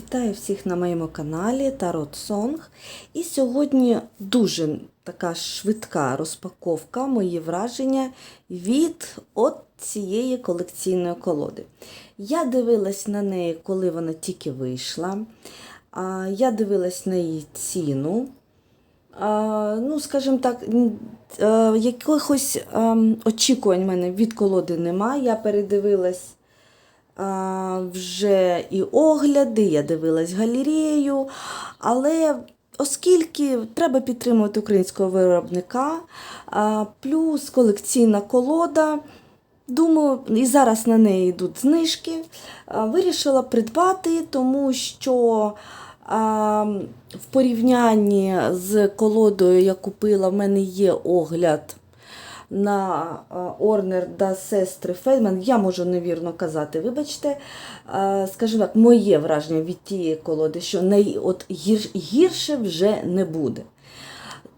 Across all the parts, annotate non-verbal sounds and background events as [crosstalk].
Вітаю всіх на моєму каналі Тарот Сонг. І сьогодні дуже така швидка розпаковка, мої враження від от цієї колекційної колоди. Я дивилась на неї, коли вона тільки вийшла. Я дивилась на її ціну. Ну, скажімо так, якихось ем, очікувань в мене від колоди немає. Я передивилась вже і огляди, я дивилась галерею, але оскільки треба підтримувати українського виробника, плюс колекційна колода, думаю, і зараз на неї йдуть знижки, вирішила придбати, тому що в порівнянні з колодою я купила, в мене є огляд на Орнер да сестри Фельдман, я можу невірно казати, вибачте, Е, скажімо так, моє враження від тієї колоди, що най, от гір, гірше вже не буде.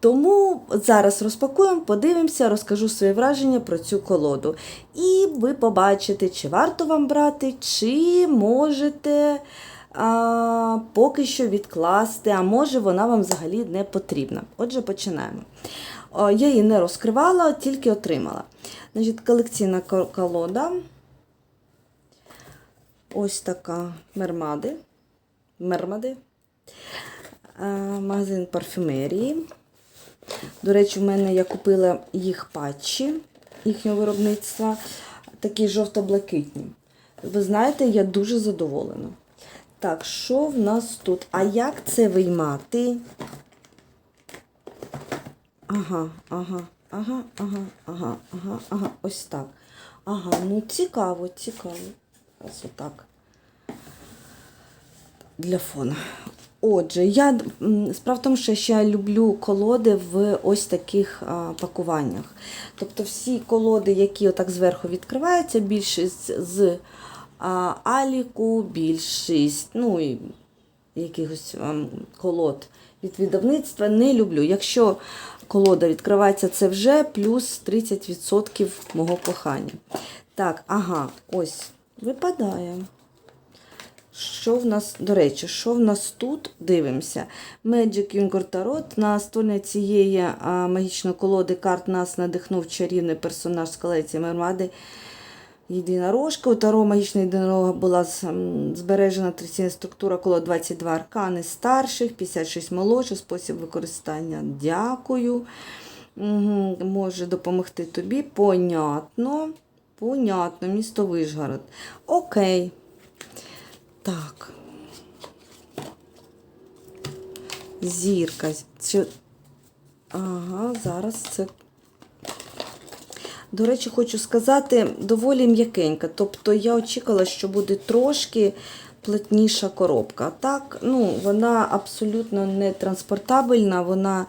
Тому зараз розпакуємо, подивимося, розкажу свої враження про цю колоду. І ви побачите, чи варто вам брати, чи можете а, поки що відкласти, а може вона вам взагалі не потрібна. Отже, починаємо. О, я її не розкривала, тільки отримала. Значить, колекційна колода. Ось така мермади. Мермади. Е, Магазин парфюмерії. До речі, в мене я купила їх патчі їхнього виробництва, такі жовто-блакитні. Ви знаєте, я дуже задоволена. Так, що в нас тут? А як це виймати? Ага, ага, ага, ага, ага, ага, ага, ось так. Ага, ну цікаво, цікаво. Ось отак. Для фона. Отже, я справа в тому, що ще люблю колоди в ось таких а, пакуваннях. Тобто всі колоди, які отак зверху відкриваються, більшість з а, аліку, більшість, ну і якихось ем, колод від видавництва не люблю. Якщо колода відкривається, це вже плюс 30% мого кохання. Так, ага, ось, випадає. Що в нас, до речі, що в нас тут? Дивимося. Magic Юнгор Tarot. На створення цієї а, магічної колоди карт нас надихнув чарівний персонаж з колекції Мермади. Єдинорожка. У Таро магічна єдинорога була збережена традиційна структура коло 22 аркани старших, 56 молодших, спосіб використання. Дякую. Може допомогти тобі. Понятно. Понятно, місто Вишгород. Окей. Так. Зірка. Ага, зараз це. До речі, хочу сказати, доволі м'якенька. Тобто я очікувала, що буде трошки плотніша коробка. Так, ну, вона абсолютно не транспортабельна, вона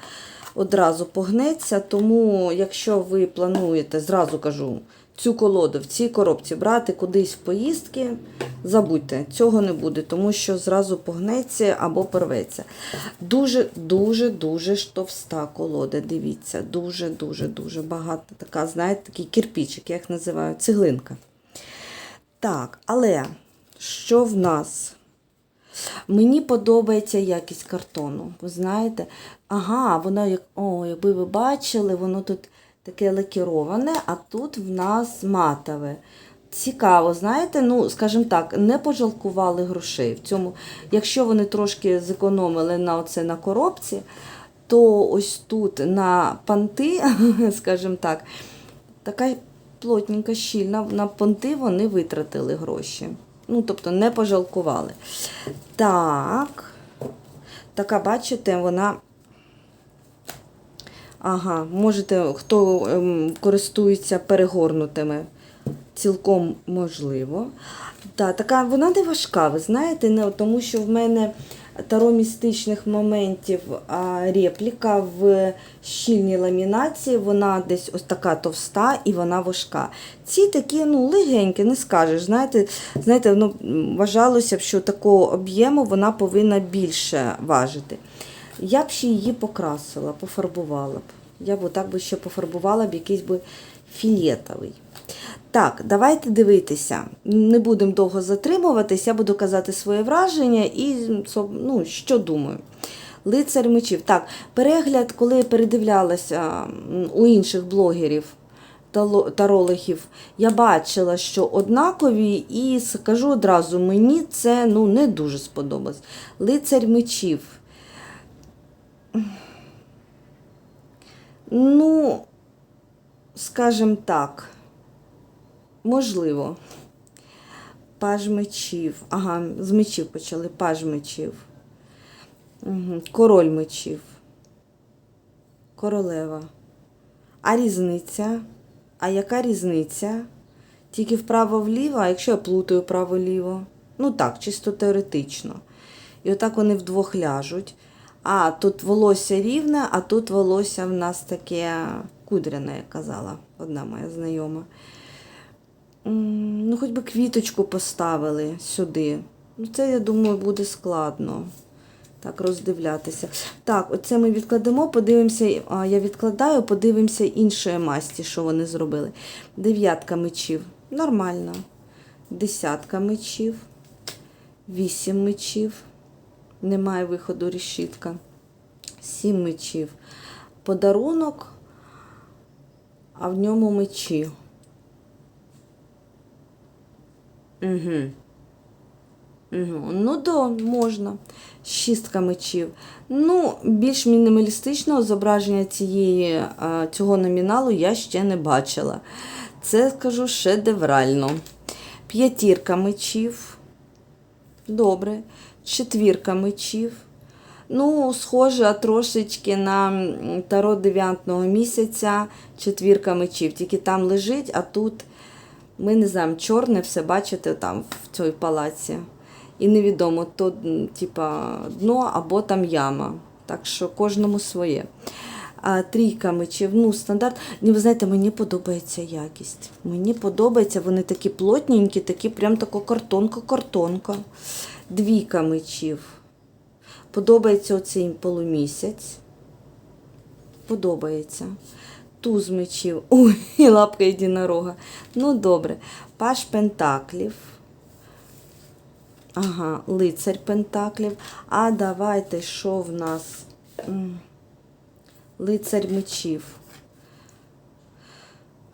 одразу погнеться. Тому, якщо ви плануєте, зразу кажу, цю колоду в цій коробці брати кудись в поїздки, забудьте, цього не буде, тому що зразу погнеться або порветься. Дуже, дуже, дуже ж товста колода. Дивіться, дуже, дуже, дуже багато. Така, знаєте, такий кирпичик, я їх називаю, цеглинка. Так, але що в нас? Мені подобається якість картону. Ви знаєте, ага, воно як, о, якби ви бачили, воно тут таке лакіроване, а тут в нас матове. Цікаво, знаєте, ну, скажімо так, не пожалкували грошей. В цьому, якщо вони трошки зекономили на оце на коробці, то ось тут на панти, [laughs] скажімо так, така плотненька, щільна, на понти вони витратили гроші. Ну, тобто не пожалкували. Так. Така, бачите, вона. Ага, можете, хто ем, користується перегорнутими, цілком можливо. Та, така, вона не важка, ви знаєте, не, тому що в мене таро містичних моментів а, репліка в щільній ламінації, вона десь ось така товста і вона важка. Ці такі ну, легенькі, не скажеш. Знаєте, знаєте, ну, вважалося б, що такого об'єму вона повинна більше важити. Я б ще її покрасила, пофарбувала б. Я б отак би ще пофарбувала б якийсь би фіолетовий. Так, давайте дивитися. Не будемо довго затримуватись, я буду казати своє враження і ну, що думаю. Лицар мечів. Так, перегляд, коли я передивлялася у інших блогерів, тарологів, я бачила, що однакові, і скажу одразу, мені це ну, не дуже сподобалось. Лицар мечів. Ну, скажімо так, можливо. Паж мечів. Ага, з мечів почали, паж мечів. Король мечів. Королева. А різниця? А яка різниця? Тільки вправо-вліво, а якщо я плутаю право-ліво? Ну так, чисто теоретично. І отак вони вдвох ляжуть. А тут волосся рівне, а тут волосся в нас таке кудряне, як казала одна моя знайома. Ну, хоч би квіточку поставили сюди. Ну, це, я думаю, буде складно. Так, роздивлятися. Так, оце ми відкладемо, подивимося, я відкладаю, подивимося іншої масті, що вони зробили. Дев'ятка мечів. Нормально. Десятка мечів. Вісім мечів. Немає виходу решітка. Сім мечів. Подарунок, а в ньому мечі. Угу. Угу. Ну, да, можна. Шістка мечів. Ну, більш мінімалістичного зображення цієї, цього номіналу я ще не бачила. Це, скажу, шедеврально. П'ятірка мечів. Добре. Четвірка мечів. Ну, схоже трошечки на таро 9 місяця четвірка мечів. Тільки там лежить, а тут ми не знаємо, чорне все бачите там в цій палаці. І невідомо, то типа дно або там яма. Так що кожному своє. А, трійка мечів, ну, стандарт. Ні, ви знаєте, мені подобається якість. Мені подобається, вони такі плотненькі, такі прям тако картонка-картонка. Двійка мечів. Подобається оцей полумісяць. Подобається. Туз мечів. [laughs] Ой, і лапка єдинорога. Ну, добре. Паш Пентаклів. Ага, лицарь Пентаклів. А давайте, що в нас? Лицарь мечів.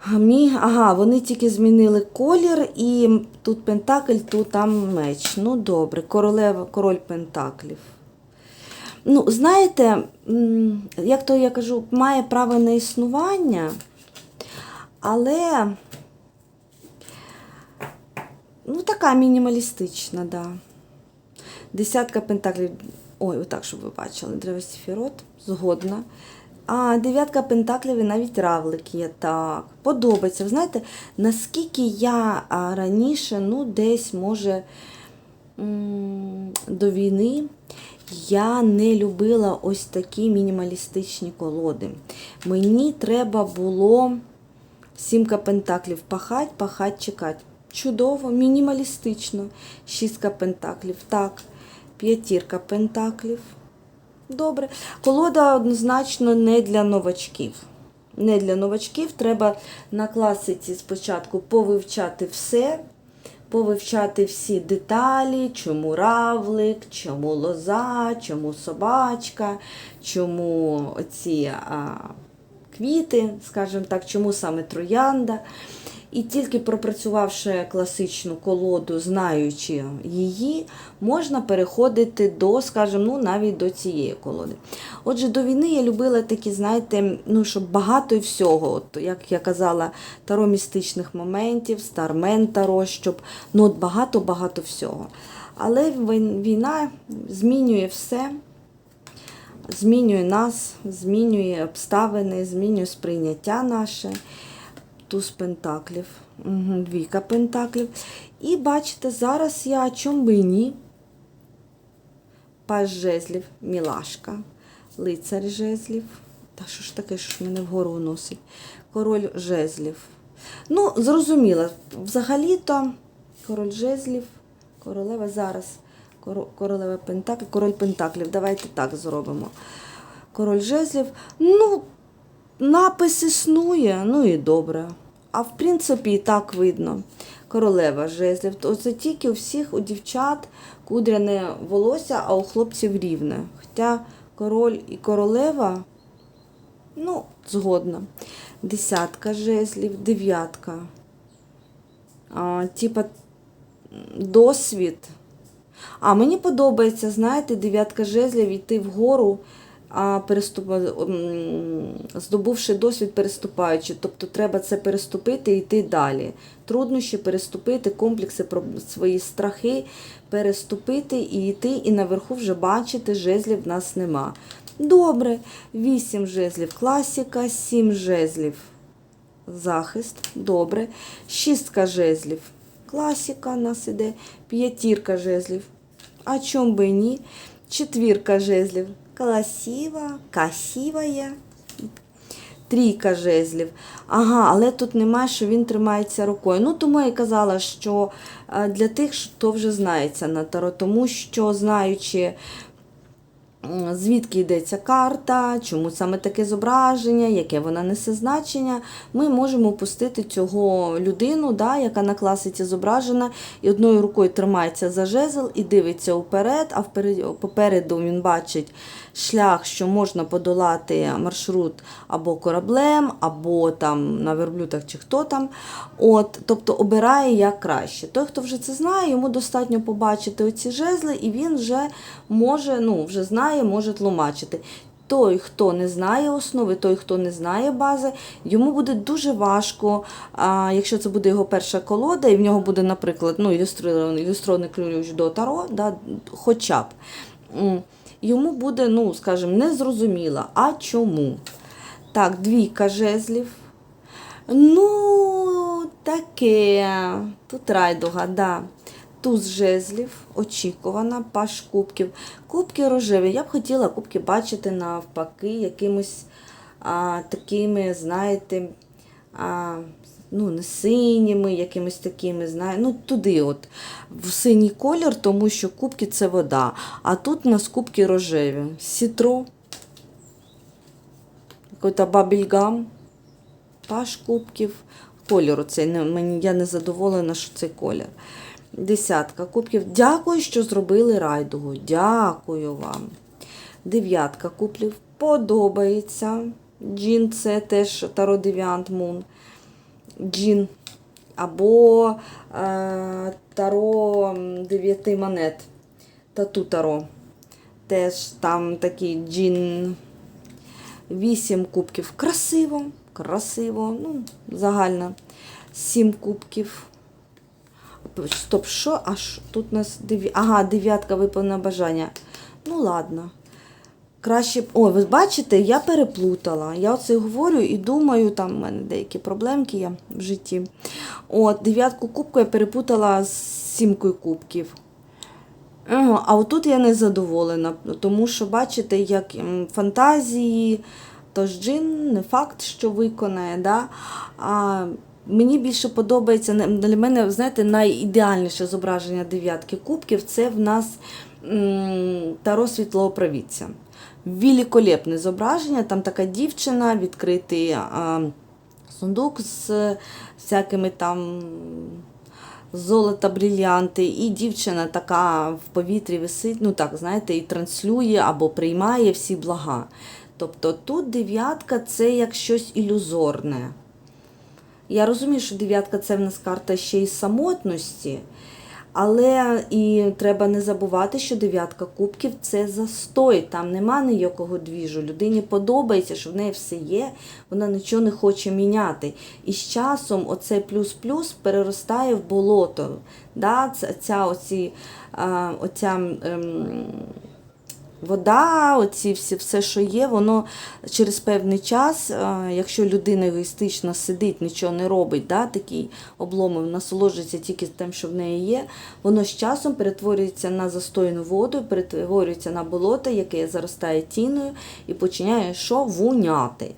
Мі, ага, вони тільки змінили колір, і тут Пентакль, тут там меч. Ну, добре, королева, король Пентаклів. Ну, знаєте, як то я кажу, має право на існування, але ну, така мінімалістична, да. Десятка пентаклів. Ой, отак, щоб ви бачили. Древесіфірот, згодна. А дев'ятка пентаклів і навіть равлик є. Так, подобається. Ви знаєте, наскільки я раніше, ну, десь, може, до війни я не любила ось такі мінімалістичні колоди. Мені треба було сімка пентаклів пахать, пахать, чекати. Чудово, мінімалістично. Шістка пентаклів. Так, п'ятірка пентаклів. Добре. Колода однозначно не для новачків. Не для новачків. Треба на класиці спочатку повивчати все, повивчати всі деталі, чому равлик, чому лоза, чому собачка, чому оці а, квіти, скажімо так, чому саме троянда. І тільки пропрацювавши класичну колоду, знаючи її, можна переходити до, скажімо, ну, навіть до цієї колоди. Отже, до війни я любила такі, знаєте, ну, щоб багато і всього. От, як я казала, таро містичних моментів, стармен таро, щоб ну, от багато-багато всього. Але війна змінює все змінює нас, змінює обставини, змінює сприйняття наше. Туз пентаклів, угу, двійка пентаклів. І бачите, зараз я чом би і ні. Паж жезлів, мілашка, лицар жезлів. Та що ж таке, що ж мене вгору носить? Король жезлів. Ну, зрозуміло, взагалі-то король жезлів, королева зараз. Королева Пентаклів, король Пентаклів. Давайте так зробимо. Король жезлів. Ну, напис існує, ну і добре. А в принципі і так видно. Королева жезлів. То це тільки у всіх у дівчат кудряне волосся, а у хлопців рівне. Хоча король і королева, ну, згодна. Десятка жезлів, дев'ятка. Типа досвід. А мені подобається, знаєте, дев'ятка жезлів йти вгору, а переступ... здобувши досвід, переступаючи. Тобто треба це переступити і йти далі. Труднощі переступити, комплекси, про свої страхи переступити і йти, і наверху вже бачити, жезлів в нас нема. Добре, 8 жезлів класіка, 7 жезлів захист, добре. Шістка жезлів. Класіка у нас іде. П'ятірка жезлів. А чом би ні? Четвірка жезлів. Красива, красивая. Трійка жезлів. Ага, але тут немає, що він тримається рукою. Ну, тому я казала, що е, для тих, хто вже знається на таро, тому що знаючи звідки йдеться карта, чому саме таке зображення, яке вона несе значення, ми можемо пустити цього людину, да, яка на класиці зображена, і одною рукою тримається за жезл і дивиться вперед, а попереду він бачить шлях, що можна подолати маршрут або кораблем, або там на верблюдах чи хто там. От, тобто обирає як краще. Той, хто вже це знає, йому достатньо побачити оці жезли, і він вже може, ну, вже знає, може тлумачити. Той, хто не знає основи, той, хто не знає бази, йому буде дуже важко, а, якщо це буде його перша колода, і в нього буде, наприклад, ну, ілюстрований, ключ до Таро, да, хоча б. Йому буде, ну, скажімо, незрозуміло. А чому? Так, двійка жезлів. Ну, таке. Тут райдуга, да. Туз жезлів, очікувана, паш кубків. Кубки рожеві. Я б хотіла кубки бачити навпаки, якимось а, такими, знаєте, а, ну, не синіми, якимись такими, знає, ну, туди от, в синій колір, тому що кубки це вода. А тут у нас кубки рожеві. Сітро, якийсь бабільгам, паш кубків. Колір оцей, мені, я не задоволена, що цей колір. Десятка кубків. Дякую, що зробили райдугу. Дякую вам. Дев'ятка кубків. Подобається. Джін це теж Таро Девіант Мун. Джін. Або е, Таро дев'яти монет. Тату Таро. Теж там такий джін. Вісім кубків. Красиво, красиво. Ну, загально. Сім кубків. Стоп, що? Аж тут у нас дев'я... Ага, дев'ятка виповнена бажання. Ну, ладно. Краще. Ой, ви бачите, я переплутала. Я оце говорю і думаю, там в мене деякі проблемки є в житті. От, дев'ятку кубку я перепутала з сімкою кубків. А отут я не задоволена, тому що, бачите, як фантазії, тож джин не факт, що виконає. Да? А мені більше подобається, для мене, знаєте, найідеальніше зображення дев'ятки кубків це в нас Таро світлого провідця. Великолепне зображення, там така дівчина, відкритий а, сундук з всякими там золота, брильянти, і дівчина така в повітрі висить, ну так, знаєте, і транслює або приймає всі блага. Тобто тут дев'ятка це як щось ілюзорне. Я розумію, що дев'ятка це в нас карта ще й самотності, але і треба не забувати, що дев'ятка кубків це застой, там нема ніякого двіжу. Людині подобається, що в неї все є, вона нічого не хоче міняти. І з часом оце плюс-плюс переростає в болото. Да? Ця, оці, а, оця, ем, Вода, оці всі, все, що є, воно через певний час, е, якщо людина егоїстично сидить, нічого не робить, да, такий обломив, насолоджується тільки тим, що в неї є, воно з часом перетворюється на застойну воду, перетворюється на болото, яке заростає тіною і починає що вуняти.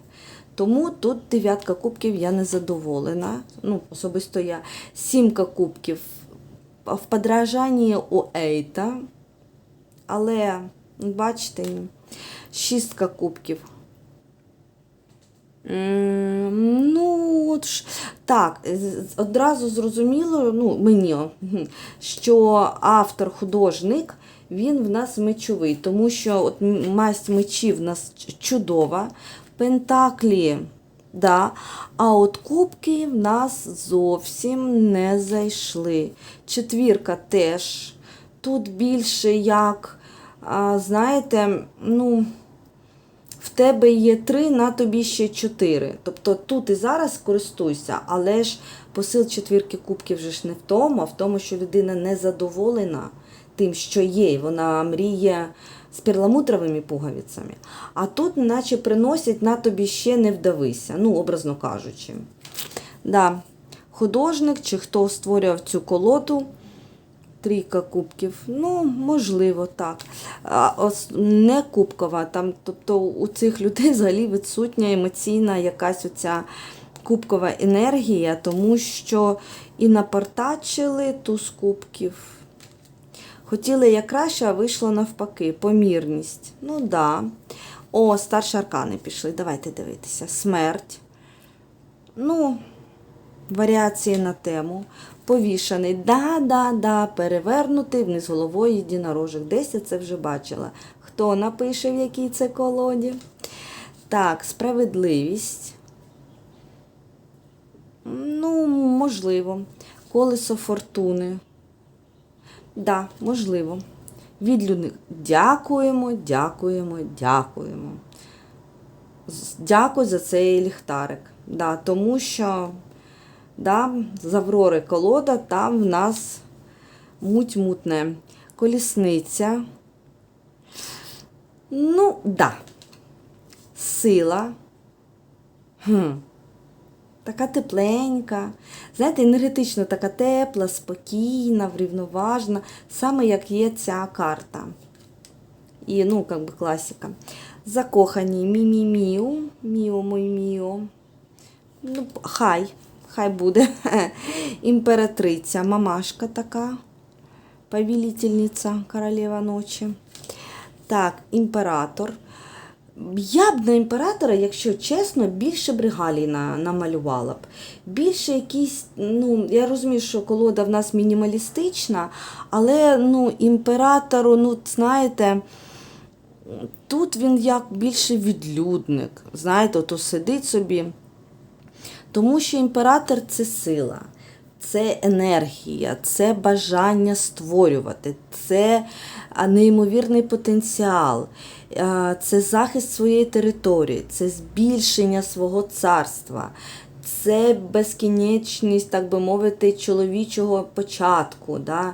Тому тут дев'ятка кубків я не задоволена. Ну, особисто я. Сімка кубків в подражанні у Ейта. Але, бачите, шістка кубків. Ну, от ж, так, одразу зрозуміло, ну, мені, що автор, художник, він в нас мечовий, тому що от масть мечів в нас чудова, пентаклі, да, а от кубки в нас зовсім не зайшли. Четвірка теж. Тут більше як, знаєте, ну в тебе є три, на тобі ще чотири. Тобто тут і зараз користуйся, але ж посил четвірки кубків вже ж не в тому, а в тому, що людина не задоволена тим, що є, і вона мріє з перламутровими пуговицями. А тут, наче приносять на тобі ще не вдавися, ну, образно кажучи. Да. Художник чи хто створював цю колоду, Трійка кубків. Ну, можливо, так. А, не кубкова. Там, тобто у цих людей взагалі відсутня емоційна якась оця кубкова енергія, тому що і напартачили туз кубків. Хотіли як краще, а вийшло навпаки. Помірність. Ну да. О, старші аркани пішли. Давайте дивитися. Смерть. Ну, варіації на тему. Повішаний, да-да-да, перевернутий вниз головою єдинорожок. Десь я це вже бачила. Хто напише, в якій це колоді? Так, справедливість. Ну, можливо. Колесо фортуни. Да, можливо. Відлюдник. Дякуємо, дякуємо, дякуємо. Дякую за цей ліхтарик. Да, тому що да, з Аврори колода, там в нас муть мутне. Колісниця. Ну, да. Сила. Хм. Така тепленька. Знаєте, енергетично така тепла, спокійна, врівноважена, саме як є ця карта. І, ну, как би класика. Закохані мі-мі-міу, міо мой міо. Ну, хай, хай буде. [laughs] Імператриця, мамашка така, повелительниця, королева ночі. Так, імператор. Я б на імператора, якщо чесно, більше б регалій на, намалювала б. Більше якісь, ну, я розумію, що колода в нас мінімалістична, але ну, імператору, ну, знаєте, тут він як більше відлюдник. Знаєте, ото сидить собі. Тому що імператор це сила, це енергія, це бажання створювати, це неймовірний потенціал, це захист своєї території, це збільшення свого царства, це безкінечність, так би мовити, чоловічого початку. Да?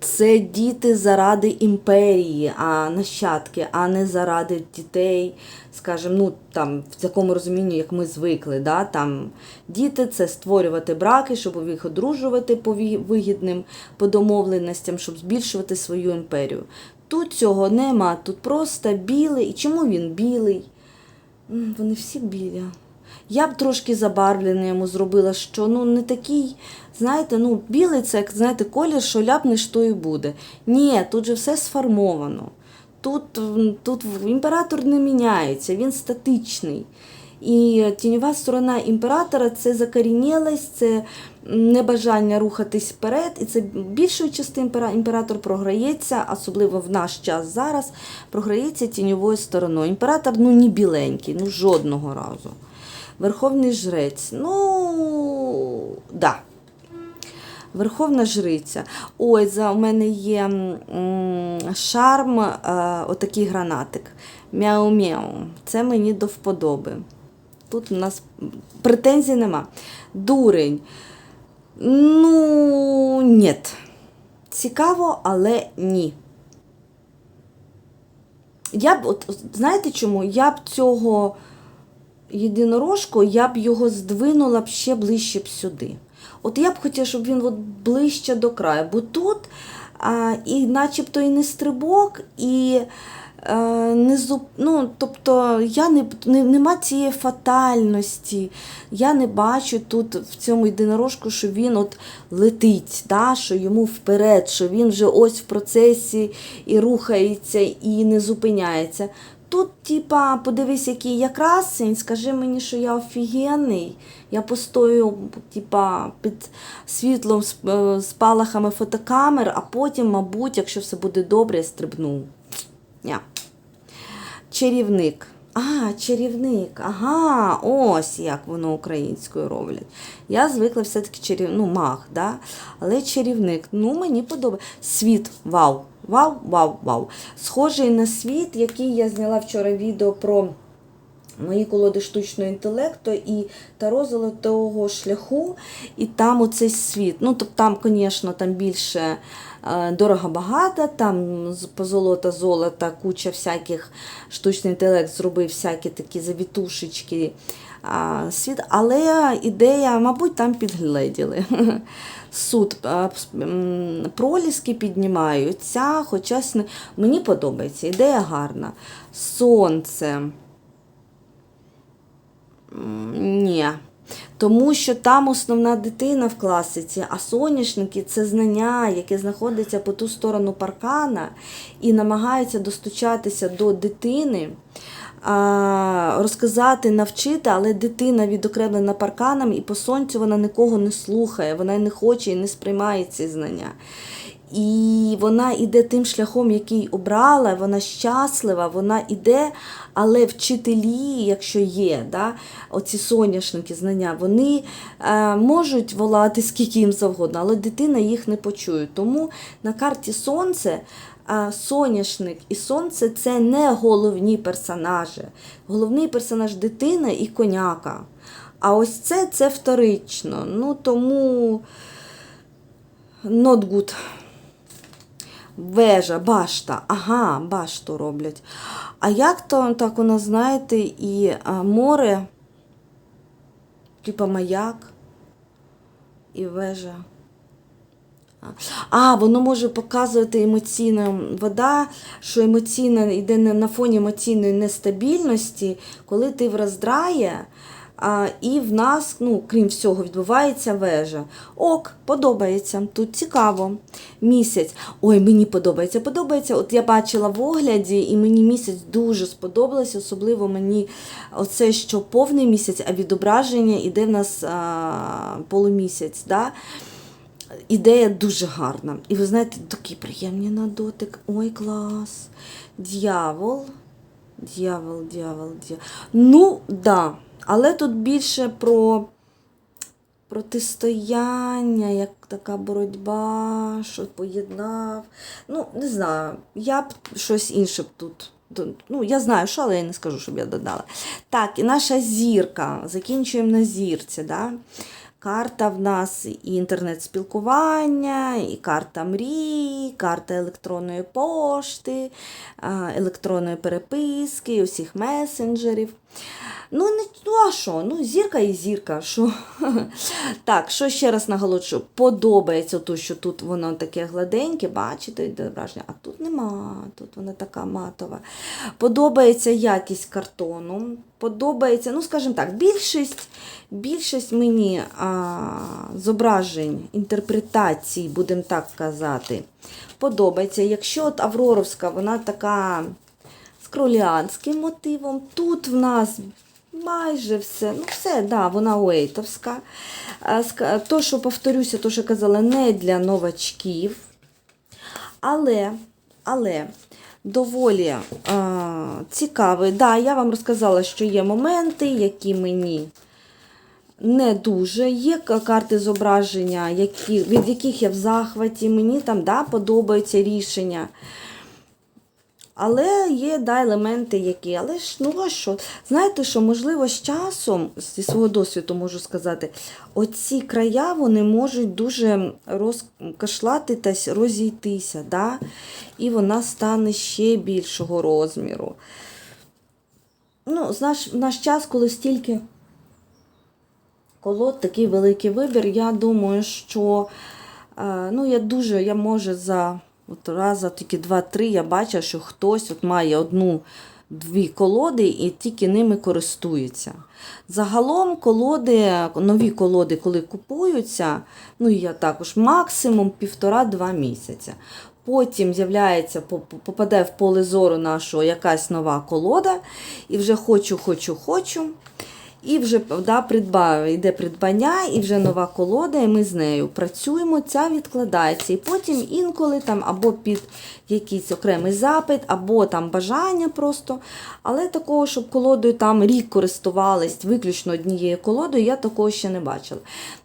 Це діти заради імперії, а нащадки, а не заради дітей, скажімо, ну там в такому розумінні, як ми звикли. Да? Там діти це створювати браки, щоб їх одружувати по вигідним по домовленостям, щоб збільшувати свою імперію. Тут цього нема, тут просто білий. І чому він білий? Вони всі білі. Я б трошки забарвлений йому зробила, що ну не такий, знаєте, ну білий це як знаєте, колір, що ляпнеш, то і буде. Ні, тут же все сформовано. Тут, тут імператор не міняється, він статичний. І тіньова сторона імператора це закорінєлость, це небажання рухатись вперед. І це більшою частиною імператор програється, особливо в наш час зараз, програється тіньовою стороною. Імператор ну не біленький, ну жодного разу. Верховний жрець. Ну, да. Верховна жриця. Ой, за у мене є м, шарм, е, отакий гранатик. Мяу-мяу. Це мені до вподоби. Тут у нас претензій нема. Дурень. Ну, ні. Цікаво, але ні. Я б, от, знаєте чому? Я б цього єдинорожку, я б його здвинула б ще ближче б сюди. От я б хотіла, щоб він от ближче до краю, бо тут а, і начебто і не стрибок, і е, не зуб... ну, тобто я не, не, нема цієї фатальності. Я не бачу тут в цьому єдинорожку, що він от летить, да, що йому вперед, що він вже ось в процесі і рухається, і не зупиняється. Тут, типа, подивись, який я красень, скажи мені, що я офігенний. Я постою, типа, під світлом з е, спалахами фотокамер, а потім, мабуть, якщо все буде добре, я стрибну. Ня. Чарівник. А, чарівник. Ага, ось як воно українською роблять. Я звикла все-таки чарів... ну, маг, да? але чарівник. Ну, мені подобається. Світ, вау. Вау, вау, вау. Схожий на світ, який я зняла вчора відео про мої колоди штучного інтелекту і Таро золотого шляху, і там оцей світ. Ну, тобто там, звісно, там більше е, дорого-багато, там позолота золота, куча всяких штучний інтелект зробив всякі такі завітушечки. Світ, але ідея, мабуть, там підгледіли. [laughs] Суд проліски піднімаються, хоча мені подобається, ідея гарна. Сонце. Ні. Тому що там основна дитина в класиці, а соняшники це знання, яке знаходиться по ту сторону паркана і намагаються достучатися до дитини, розказати, навчити, але дитина відокремлена парканом, і по сонцю вона нікого не слухає, вона не хоче і не сприймає ці знання. І вона йде тим шляхом, який обрала, вона щаслива, вона йде, але вчителі, якщо є, да, оці соняшники знання, вони е, можуть волати скільки їм завгодно, але дитина їх не почує. Тому на карті сонце. А соняшник і сонце це не головні персонажі. Головний персонаж дитина і коняка. А ось це це вторично. Ну тому not good. Вежа, башта. Ага, башту роблять. А як то так у нас, знаєте, і море, типа маяк і вежа. А, воно може показувати емоційна вода, що емоційна йде на фоні емоційної нестабільності, коли ти в роздрає, а, і в нас, ну, крім всього, відбувається вежа. Ок, подобається, тут цікаво. Місяць. Ой, мені подобається, подобається. От я бачила в огляді, і мені місяць дуже сподобалось, особливо мені оце, що повний місяць, а відображення іде в нас а, полумісяць. Да? Ідея дуже гарна. І ви знаєте, такі приємні на дотик. Ой, клас. Д'явол. Д'явол, д'явол, д'явол. Ну, да. Але тут більше про протистояння, як така боротьба, що поєднав. Ну, не знаю, я б щось інше б тут. Ну, я знаю, що, але я не скажу, щоб я додала. Так, і наша зірка. Закінчуємо на зірці. Да? Карта в нас і інтернет-спілкування, і карта мрій, карта електронної пошти, електронної переписки, усіх месенджерів. Ну, не, ну а що? Ну, зірка і зірка. Що? [laughs] Так, що ще раз наголошую, подобається то, що тут воно таке гладеньке, бачите, йде враження, а тут нема, тут вона така матова. Подобається якість картону, подобається, ну, скажімо так, більшість, більшість мені а, зображень, інтерпретацій, будемо так казати, подобається. Якщо от Авроровська, вона така з кроліанським мотивом. Тут в нас майже все, ну все, да, вона уейтовська. То, що повторюся, то, що казала, не для новачків. Але, але доволі а, цікавий. Да, я вам розказала, що є моменти, які мені не дуже. Є карти зображення, які, від яких я в захваті, мені там да, подобаються рішення. Але є да, елементи, які. Але ж ну а що? Знаєте, що можливо з часом, зі свого досвіду можу сказати, оці края вони можуть дуже розкашлатитись, розійтися, да? і вона стане ще більшого розміру. Ну, з наш, в наш час, коли стільки колод, такий великий вибір, я думаю, що е, ну, я дуже, я може за от раза тільки два-три я бачу, що хтось от має одну-дві колоди і тільки ними користується. Загалом колоди, нові колоди, коли купуються, ну я також максимум півтора-два місяця. потім з'являється, по- по- попаде в поле зору нашого якась нова колода, і вже хочу, хочу, хочу. І вже да, придбаю, йде придбання, і вже нова колода, і ми з нею працюємо, ця відкладається. І потім інколи там або під якийсь окремий запит, або там бажання просто. Але такого, щоб колодою там рік користувались виключно однією колодою, я такого ще не бачила.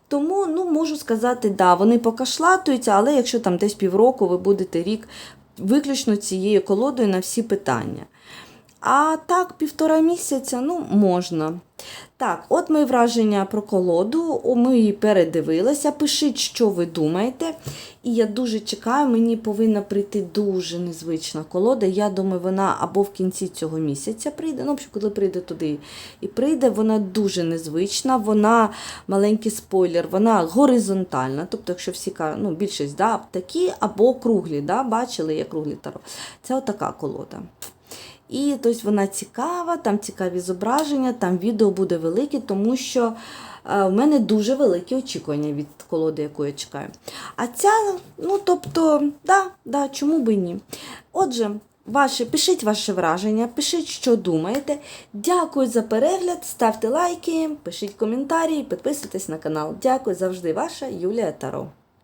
Тому ну, можу сказати, да, вони покашлатуються, але якщо там десь півроку ви будете рік виключно цією колодою на всі питання. А так, півтора місяця, ну, можна. Так, от мої враження про колоду. Ми її передивилися. Пишіть, що ви думаєте. І я дуже чекаю, мені повинна прийти дуже незвична колода. Я думаю, вона або в кінці цього місяця прийде. Ну, коли прийде туди і прийде, вона дуже незвична, вона маленький спойлер, вона горизонтальна. Тобто, якщо всі ну, більшість да, такі або круглі, да, бачили, є круглі таро. Це отака колода. І тобто вона цікава, там цікаві зображення, там відео буде велике, тому що е, в мене дуже великі очікування від колоди, яку я чекаю. А ця, ну тобто, да, да, чому би ні. Отже, ваші, пишіть ваше враження, пишіть, що думаєте. Дякую за перегляд, ставте лайки, пишіть коментарі, підписуйтесь на канал. Дякую завжди, ваша Юлія Таро.